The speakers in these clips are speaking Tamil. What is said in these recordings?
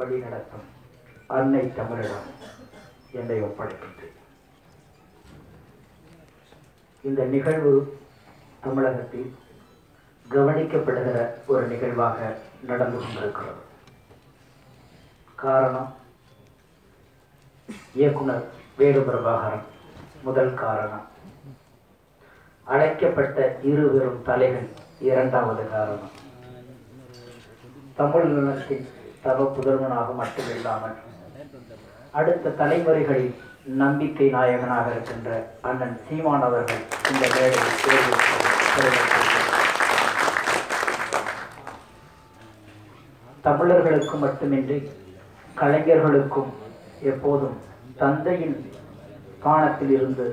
வழி நடத்தும். அன்னை தமிழிடம் என்னை ஒப்படைக்கின்றேன் இந்த நிகழ்வு தமிழகத்தில் கவனிக்கப்படுகிற ஒரு நிகழ்வாக நடந்து கொண்டிருக்கிறது. காரணம் இயக்குனர் வேணு பிரபாகரன் முதல் காரணம். அழைக்கப்பட்ட இருவரும் தலைகள் இரண்டாவது காரணம். தமிழ் நிலத்தின் தவ புதல்வனாக மட்டுமில்லாமல் அடுத்த தலைமுறைகளில் நம்பிக்கை நாயகனாக இருக்கின்ற அண்ணன் சீமான் அவர்கள் இந்த வேலையில் தேர்வு தமிழர்களுக்கு மட்டுமின்றி கலைஞர்களுக்கும் எப்போதும் தந்தையின் பானத்தில் இருந்து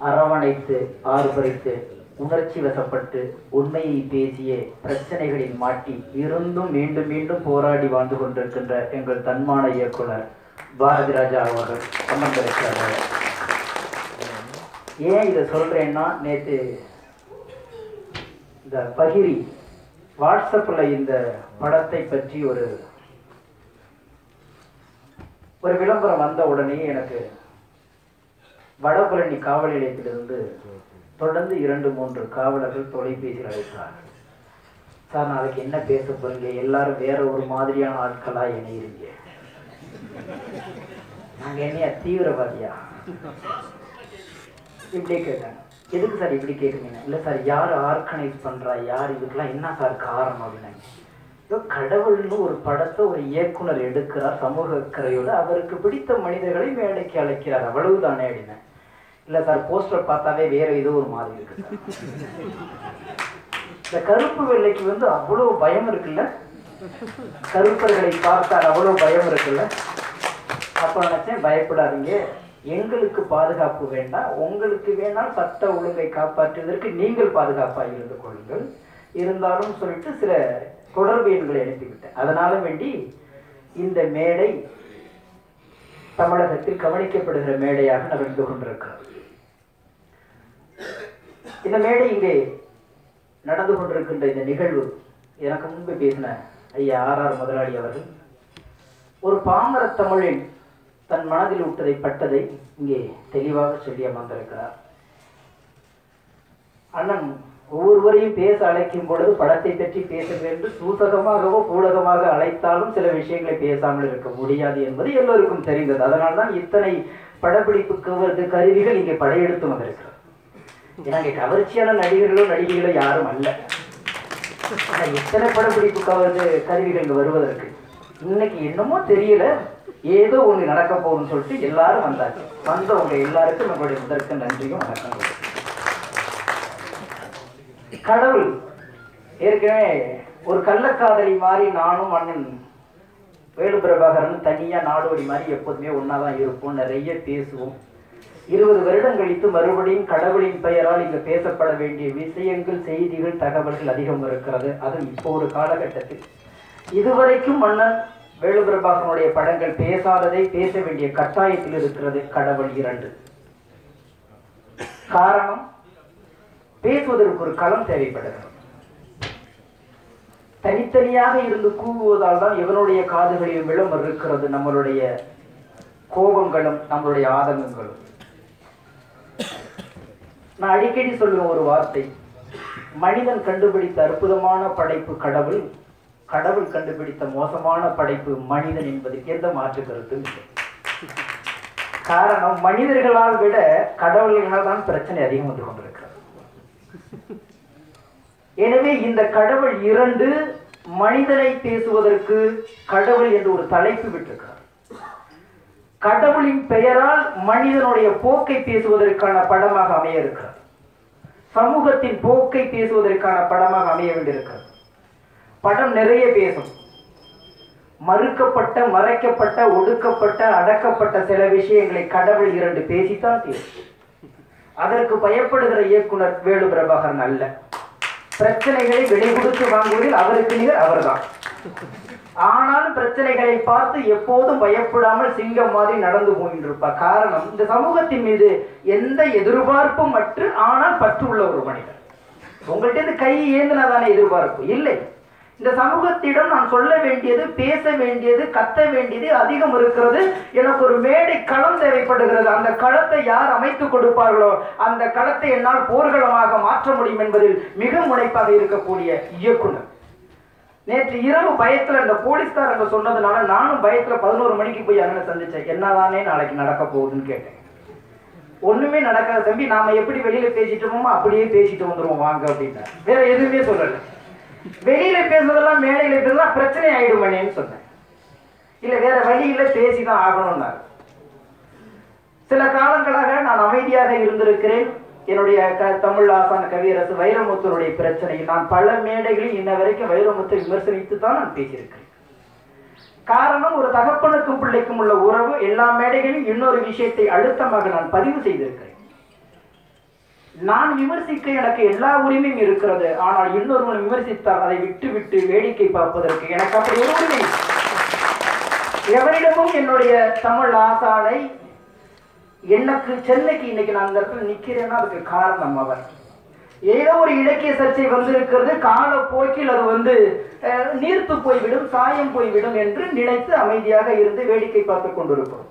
அரவணைத்து ஆர்ப்பரித்து உணர்ச்சி வசப்பட்டு உண்மையை பேசிய பிரச்சனைகளில் மாட்டி இருந்தும் மீண்டும் மீண்டும் போராடி வாழ்ந்து கொண்டிருக்கின்ற எங்கள் தன்மான இயக்குனர் பாரதி ராஜா அவர்கள் அமர்ந்திருக்கிறார் ஏன் இதை சொல்றேன்னா நேற்று இந்த பகிரி வாட்ஸ்அப்பில் இந்த படத்தை பற்றி ஒரு ஒரு விளம்பரம் வந்த உடனே எனக்கு வடபழனி காவல் நிலையத்திலிருந்து தொடர்ந்து இரண்டு மூன்று காவலர்கள் தொலைபேசியில் அழைத்தார்கள். சார் நாளைக்கு என்ன பேச போறீங்க? எல்லாரும் வேற ஒரு மாதிரியான ஆட்களா இணையிறீங்க நாங்க என்னையா தீவிரவாதியா? இப்படி கேட்டாங்க. எதுக்கு சார் இப்படி கேட்குறீங்க இல்லை சார் யார் ஆர்கனைஸ் பண்ணுறா யார் இதுக்கெல்லாம் என்ன சார் காரணம்? அப்படின்னாங்க. இதோ கடவுள்னு ஒரு படத்தை ஒரு இயக்குனர் எடுக்கிறார் சமூக அக்கறையோடு. அவருக்கு பிடித்த மனிதர்களை மேடைக்கு அழைக்கிறார். அவ்வளவுதானே? அப்படின்னு இல்ல சார் போஸ்டர் பார்த்தாவே வேற ஏதோ ஒரு மாதிரி இருக்கு இந்த கருப்பு வெள்ளைக்கு வந்து அவ்வளவு பயம் இருக்குல்ல? கருப்பர்களை பார்த்தால் அவ்வளவு பயம் இருக்குல்ல? அப்ப நினைச்சேன் பயப்படாதீங்க. எங்களுக்கு பாதுகாப்பு வேண்டாம். உங்களுக்கு வேணால் சட்ட ஒழுங்கை காப்பாற்றுவதற்கு நீங்கள் பாதுகாப்பாக இருந்து கொள்ளுங்கள். இருந்தாலும் சொல்லிட்டு சில தொடர்பு எண்களை அனுப்பிவிட்டேன். அதனால வேண்டி இந்த மேடை தமிழகத்தில் கவனிக்கப்படுகிற மேடையாக நடந்து கொண்டிருக்கிறது. இந்த மேடை இங்கே நடந்து கொண்டிருக்கின்ற இந்த நிகழ்வு எனக்கு முன்பு பேசின ஐயா ஆர் ஆர் முதலாளி அவர்கள் ஒரு பாமர தமிழின் தன் மனதில் விட்டதை பட்டதை இங்கே தெளிவாக சொல்லி அமர்ந்திருக்கிறார். அண்ணன் ஒவ்வொருவரையும் பேச அழைக்கும் பொழுது படத்தை பற்றி பேச வேண்டும். சூசகமாகவோ பூலகமாக அழைத்தாலும் சில விஷயங்களை பேசாமல் இருக்க முடியாது என்பது எல்லோருக்கும் தெரிந்தது. அதனால் தான் இத்தனை படப்பிடிப்புக்கு கருவிகள் இங்கே படையெடுத்து வந்திருக்கிறது. ஏன்னா இங்கே கவர்ச்சியான நடிகர்களோ நடிகைகளோ யாரும் அல்ல. ஆனால் எத்தனை படப்பிடிப்பு கவர்ந்து கருவிகள் இங்கே வருவதற்கு இன்னைக்கு என்னமோ தெரியல. ஏதோ ஒன்று நடக்க போகும்னு சொல்லிட்டு எல்லாரும் வந்தாச்சு. வந்தவங்க எல்லாருக்கும் நம்மளுடைய முதற்கு நன்றியும் வணக்கம் கடவுள். ஏற்கனவே ஒரு கள்ளக்காதலி மாதிரி நானும் அண்ணன் வேலு பிரபாகரன் தனியா நாடோடி மாதிரி எப்போதுமே ஒன்னாதான் இருப்போம். நிறைய பேசுவோம். இருபது வருடம் கழித்து மறுபடியும் கடவுளின் பெயரால் இங்கு பேசப்பட வேண்டிய விஷயங்கள் செய்திகள் தகவல்கள் அதிகம் இருக்கிறது. அது இப்போ ஒரு காலகட்டத்தில். இதுவரைக்கும் மன்னன் வேலு பிரபாகரனுடைய படங்கள் பேசாததை பேச வேண்டிய கட்டாயத்தில் இருக்கிறது கடவுள் இரண்டு. காரணம் பேசுவதற்கு ஒரு களம் தேவைப்படுகிறது தனித்தனியாக இருந்து கூவுவதால் தான் எவனுடைய காதுகளில் விளம்பரம் இருக்கிறது? நம்மளுடைய கோபங்களும் நம்மளுடைய ஆதங்கங்களும். நான் அடிக்கடி சொல்லுவேன் ஒரு வார்த்தை. மனிதன் கண்டுபிடித்த அற்புதமான படைப்பு கடவுள் கடவுள் கண்டுபிடித்த மோசமான படைப்பு மனிதன் என்பதில் எந்த மாற்று கருத்தும் இல்லை. காரணம் மனிதர்களால் விட கடவுள்களால் தான் பிரச்சனை அதிகம் வந்து கொண்டிருக்கிறது எனவே இந்த கடவுள் இரண்டு மனிதனை பேசுவதற்கு கடவுள் என்று ஒரு தலைப்பு விட்டிருக்கிறார். கடவுளின் பெயரால் மனிதனுடைய போக்கை பேசுவதற்கான படமாக அமைய இருக்கிறது சமூகத்தின் போக்கை பேசுவதற்கான படமாக அமைய வேண்டியிருக்கிறது படம் நிறைய பேசும். மறுக்கப்பட்ட மறைக்கப்பட்ட ஒடுக்கப்பட்ட அடக்கப்பட்ட சில விஷயங்களை கடவுள் இரண்டு பேசித்தான் பேசும். அதற்கு பயப்படுகிற இயக்குனர் வேலு பிரபாகரன் அல்ல. பிரச்சனைகளை விலை கொடுத்து வாங்குவதில் அவருக்கு நிகர் அவர்தான். ஆனாலும் பிரச்சனைகளை பார்த்து எப்போதும் பயப்படாமல் சிங்கம் மாதிரி நடந்து போயின்றிருப்பார் காரணம் இந்த சமூகத்தின் மீது எந்த எதிர்பார்ப்பும் மற்ற ஆனால் பற்று உள்ள ஒரு மனிதர் உங்கள்கிட்ட இருந்து கை ஏந்தினாதானே எதிர்பார்ப்பு? இல்லை. இந்த சமூகத்திடம் நான் சொல்ல வேண்டியது பேச வேண்டியது கத்த வேண்டியது அதிகம் இருக்கிறது. எனக்கு ஒரு மேடை களம் தேவைப்படுகிறது. அந்த களத்தை யார் அமைத்து கொடுப்பார்களோ அந்த களத்தை என்னால் போர்களமாக மாற்ற முடியும் என்பதில் மிக முனைப்பாக இருக்கக்கூடிய இயக்குனர். நேற்று இரவு பயத்துல இந்த போலீஸ்காரங்க சொன்னதுனால நானும் பயத்துல பதினோரு மணிக்கு போய் அண்ணனை சந்திச்சேன். என்னதானே நாளைக்கு நடக்க போகுதுன்னு கேட்டேன். ஒண்ணுமே நடக்காத தம்பி. நாம எப்படி வெளியில பேசிட்டோமோ அப்படியே பேசிட்டு வந்துருவோம். வாங்க அப்படின்னா வேற எதுவுமே சொல்லலை. வெளியில பேசுறதெல்லாம் மேடையில பேசுறதா பிரச்சனை ஆயிடுமேனேன்னு சொன்னேன். இல்ல வேற வழியில பேசிதான் ஆகணும்னாரு. சில காலங்களாக நான் அமைதியாக இருந்திருக்கிறேன். என்னுடைய க தமிழ் ஆசான கவியரசு வைரமுத்தனுடைய பிரச்சனை நான் பல மேடைகளில் இன்ன வரைக்கும் வைரமுத்தை விமர்சனித்து தான் நான் பேசியிருக்கிறேன். காரணம் ஒரு தகப்பனுக்கும் பிள்ளைக்கும் உள்ள உறவு எல்லா மேடைகளிலும் இன்னொரு விஷயத்தை அழுத்தமாக நான் பதிவு செய்திருக்கிறேன். நான் விமர்சிக்க எனக்கு எல்லா உரிமையும் இருக்கிறது. ஆனால் இன்னொருவன் விமர்சித்தால் அதை விட்டு விட்டு வேடிக்கை பார்ப்பதற்கு எனக்கு அப்படி ஒரு உரிமை எவரிடமும் என்னுடைய தமிழ் ஆசானை எனக்கு சென்னைக்கு இன்னைக்கு நான் அந்த இடத்துல நிக்கிறேன்னா அதுக்கு காரணம் அவர் ஏதோ ஒரு இலக்கிய சர்ச்சை வந்திருக்கிறது கால போக்கில் அது வந்து நீர்த்து போய்விடும் சாயம் போய்விடும் என்று நினைத்து அமைதியாக இருந்து வேடிக்கை பார்த்து கொண்டிருக்கிறோம்.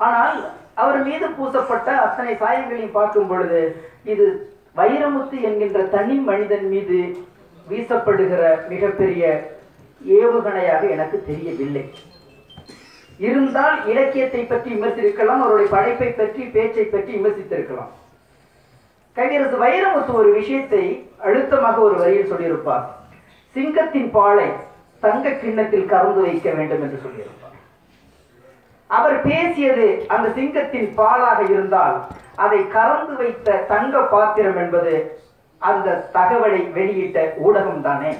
ஆனால் அவர் மீது பூசப்பட்ட அத்தனை சாயங்களையும் பார்க்கும் பொழுது இது வைரமுத்து என்கின்ற தனி மனிதன் மீது வீசப்படுகிற மிகப்பெரிய ஏவுகணையாக எனக்கு தெரியவில்லை. இருந்தால் இலக்கியத்தை பற்றி விமர்சித்திருக்கலாம் அவருடைய படைப்பை பற்றி பேச்சை பற்றி விமர்சித்திருக்கலாம். கவிரசு வைரமுத்து ஒரு விஷயத்தை அழுத்தமாக ஒரு வரியில் சொல்லியிருப்பார். சிங்கத்தின் பாலை தங்க கிண்ணத்தில் கறந்து வைக்க வேண்டும் என்று சொல்லியிருப்பார். அவர் பேசியது அந்த சிங்கத்தின் பாலாக இருந்தால் அதை கறந்து வைத்த தங்க பாத்திரம் என்பது அந்த தகவலை வெளியிட்ட ஊடகம் தானே.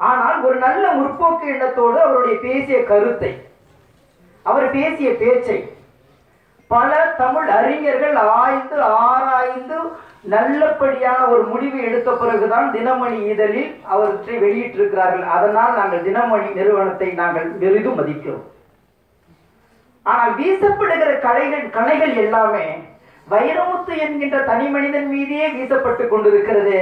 ஆனால் ஒரு நல்ல முற்போக்கு எண்ணத்தோடு அவருடைய பேசிய கருத்தை அவர் பேசிய பேச்சை பல தமிழ் அறிஞர்கள் ஆய்ந்து ஆராய்ந்து நல்லபடியான ஒரு முடிவு எடுத்த பிறகுதான் தினமணி இதழில் அவற்றை வெளியிட்டிருக்கிறார்கள். அதனால் நாங்கள் தினமணி நிறுவனத்தை நாங்கள் பெரிதும் மதிக்கிறோம். ஆனால் வீசப்படுகிற கலைகள் கலைகள் எல்லாமே வைரமுத்து என்கின்ற தனி மனிதன் மீதே வீசப்பட்டு கொண்டிருக்கிறது.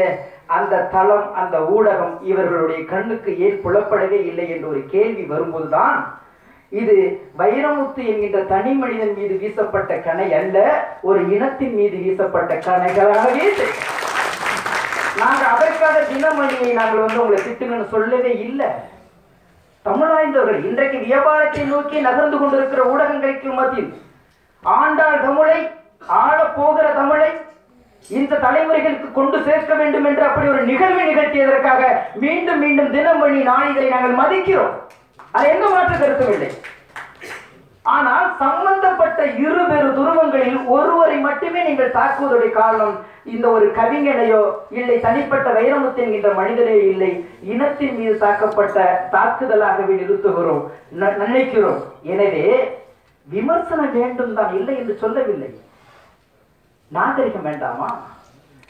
அந்த தளம் அந்த ஊடகம் இவர்களுடைய கண்ணுக்கு ஏன் புலப்படவே இல்லை என்ற ஒரு கேள்வி வரும்போதுதான் இது வைரமுத்து என்கின்ற தனி மனிதன் மீது வீசப்பட்ட கணை அல்ல ஒரு இனத்தின் மீது வீசப்பட்ட கணைகளாகவே நாங்கள் அதற்காக தினமணியை நாங்கள் வந்து உங்களை திட்டுங்கன்னு சொல்லவே இல்லை. தமிழாய்ந்தவர்கள் இன்றைக்கு வியாபாரத்தை நோக்கி நகர்ந்து கொண்டிருக்கிற ஊடகங்களுக்கு மத்தியில் ஆண்டாள் தமிழை ஆளப் போகிற தமிழை இந்த தலைமுறைகளுக்கு கொண்டு சேர்க்க வேண்டும் என்று அப்படி ஒரு நிகழ்வு நிகழ்த்தியதற்காக மீண்டும் மீண்டும் தினமணி நாளிதழை நாங்கள் மதிக்கிறோம். அது எந்த மாற்று கருத்தும் இல்லை. ஆனால் சம்பந்தப்பட்ட இரு பெரு துருவங்களில் ஒருவரை மட்டுமே நீங்கள் தாக்குவதோடைய காரணம் இந்த ஒரு கவிஞனையோ இல்லை தனிப்பட்ட வைரமுத்து என்கின்ற மனிதனே இல்லை. இனத்தின் மீது தாக்கப்பட்ட தாக்குதலாகவே நிறுத்துகிறோம். ந- நினைக்கிறோம். எனவே விமர்சனம் வேண்டும் தான் இல்லை என்று சொல்லவில்லை. நாகரிகம் வேண்டாமா?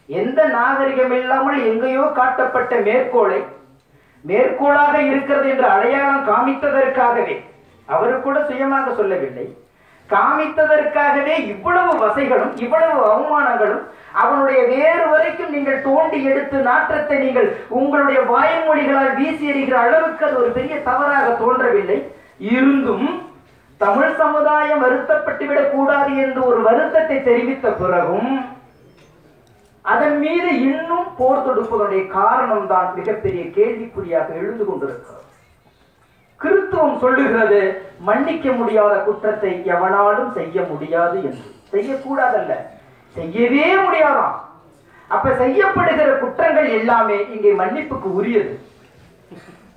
எந்த நாகரிகம் இல்லாமல் எங்கேயோ காட்டப்பட்ட மேற்கோளை மேற்கோளாக இருக்கிறது என்று அடையாளம் காமித்ததற்காகவே அவரு கூட சுயமாக சொல்லவில்லை. காமித்ததற்காகவே இவ்வளவு வசைகளும் இவ்வளவு அவமானங்களும் அவனுடைய வேறு வரைக்கும் நீங்கள் தோண்டி எடுத்து நாற்றத்தை நீங்கள் உங்களுடைய வாய்மொழிகளால் வீசி எறிகிற அளவுக்கு அது ஒரு பெரிய தவறாக தோன்றவில்லை. இருந்தும் தமிழ் சமுதாயம் வருத்தப்பட்டு விடக்கூடாது என்று ஒரு வருத்தத்தை தெரிவித்த பிறகும் அதன் மீது இன்னும் போர் தொடுப்பதனுடைய காரணம் தான் மிகப்பெரிய கேள்விக்குறியாக எழுந்து கொண்டிருக்கிறது. கிறித்துவம் சொல்லுகிறது மன்னிக்க முடியாத குற்றத்தை எவனாலும் செய்ய முடியாது என்று. செய்யக்கூடாதல்ல. செய்யவே முடியாதாம். அப்ப செய்யப்படுகிற குற்றங்கள் எல்லாமே இங்கே மன்னிப்புக்கு உரியது.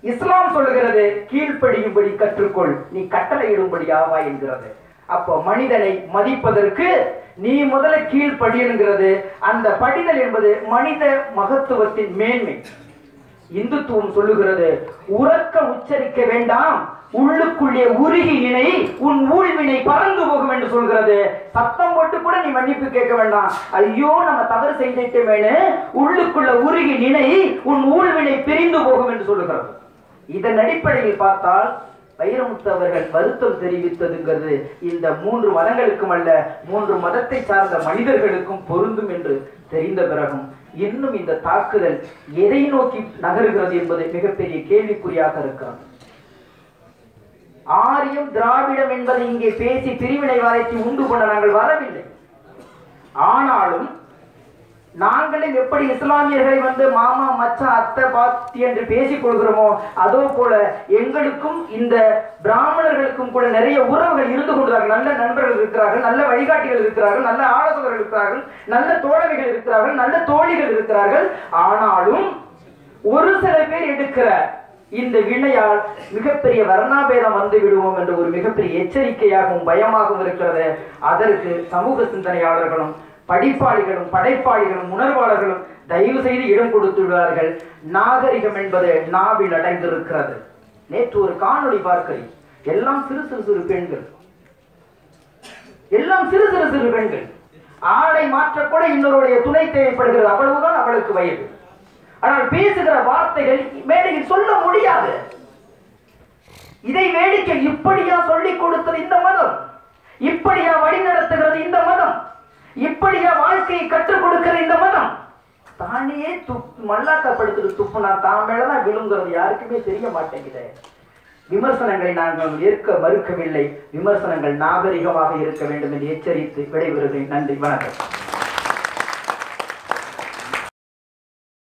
இஸ்லாம் சொல்லுகிறது கீழ்ப்படியும்படி கற்றுக்கொள் நீ கட்டளையிடும்படியாவா என்கிறது. அப்போ மனிதனை மதிப்பதற்கு நீ முதல்ல கீழ்ப்படியணுங்கிறது. அந்த படிதல் என்பது மனித மகத்துவத்தின் மேன்மை. இந்துத்துவம் சொல்லுகிறது உறக்க உச்சரிக்க வேண்டாம். உள்ளுக்குள்ளே உருகி இணை உன் ஊழ்வினை பறந்து போகும் என்று சொல்கிறது. சத்தம் போட்டு கூட நீ மன்னிப்பு கேட்க வேண்டாம். ஐயோ நம்ம தவறு செய்துட்டோமேனு உள்ளுக்குள்ள உருகி நினை. உன் ஊழ்வினை பிரிந்து போகும் என்று சொல்லுகிறது. இதன் அடிப்படையில் பார்த்தால் வைரமுத்து அவர்கள் வருத்தம் தெரிவித்ததுங்கிறது இந்த மூன்று மதங்களுக்கும் அல்ல மூன்று மதத்தை சார்ந்த மனிதர்களுக்கும் பொருந்தும் என்று தெரிந்த பிறகும் இன்னும் இந்த தாக்குதல் எதை நோக்கி நகருகிறது என்பது மிகப்பெரிய கேள்விக்குறியாக இருக்கிறது. ஆரியம் திராவிடம் என்பதை இங்கே பேசி பிரிவினைவாதத்தை உண்டு கொண்ட நாங்கள் வரவில்லை. ஆனாலும் நாங்களும் எப்படி இஸ்லாமியர்களை வந்து மாமா மச்சான் அத்தை பாத்தி என்று பேசிக் கொள்கிறோமோ அதோ போல எங்களுக்கும் இந்த பிராமணர்களுக்கும் கூட நிறைய உறவுகள் இருந்து கொண்டார்கள் நல்ல நண்பர்கள் இருக்கிறார்கள் நல்ல வழிகாட்டிகள் இருக்கிறார்கள் நல்ல ஆலோசகர்கள் இருக்கிறார்கள் நல்ல தோழமைகள் இருக்கிறார்கள் நல்ல தோழிகள் இருக்கிறார்கள். ஆனாலும் ஒரு சில பேர் எடுக்கிற இந்த வினையால் மிகப்பெரிய வர்ணாபேதம் வந்து விடுவோம் என்ற ஒரு மிகப்பெரிய எச்சரிக்கையாகவும் பயமாகவும் இருக்கிறது. அதற்கு சமூக சிந்தனையாளர்களும் படிப்பாளிகளும் படைப்பாளிகளும் உணர்வாளர்களும் தயவு செய்து இடம் கொடுத்து விடுவார்கள் நாகரிகம் என்பது நாவில் அடைந்திருக்கிறது. நேற்று ஒரு காணொளி பார்க்கிறேன். எல்லாம் சிறு சிறு சிறு பெண்கள். எல்லாம் சிறு சிறு சிறு பெண்கள். ஆடை மாற்றக்கூட இன்னொருடைய துணை தேவைப்படுகிறது. அவ்வளவுதான் அவளுக்கு வயது. ஆனால் பேசுகிற வார்த்தைகள் மேடையில் சொல்ல முடியாது. இதை வேடிக்கை இப்படியா சொல்லிக் கொடுத்தது இந்த மதம்? இப்படியா வழி இப்படியா வாழ்க்கையை கற்றுக் கொடுக்கிற இந்த மதம். தானே துப் மல்லாக்கப்படுத்துறது துப்புனா தான் மேலதான் விழுங்குறது. யாருக்குமே தெரிய மாட்டேங்குது. விமர்சனங்களை நாங்கள் ஏற்க மறுக்கவில்லை. விமர்சனங்கள் நாகரிகமாக இருக்க வேண்டும் என்று எச்சரித்து விடைபெறுகிறேன். நன்றி வணக்கம்.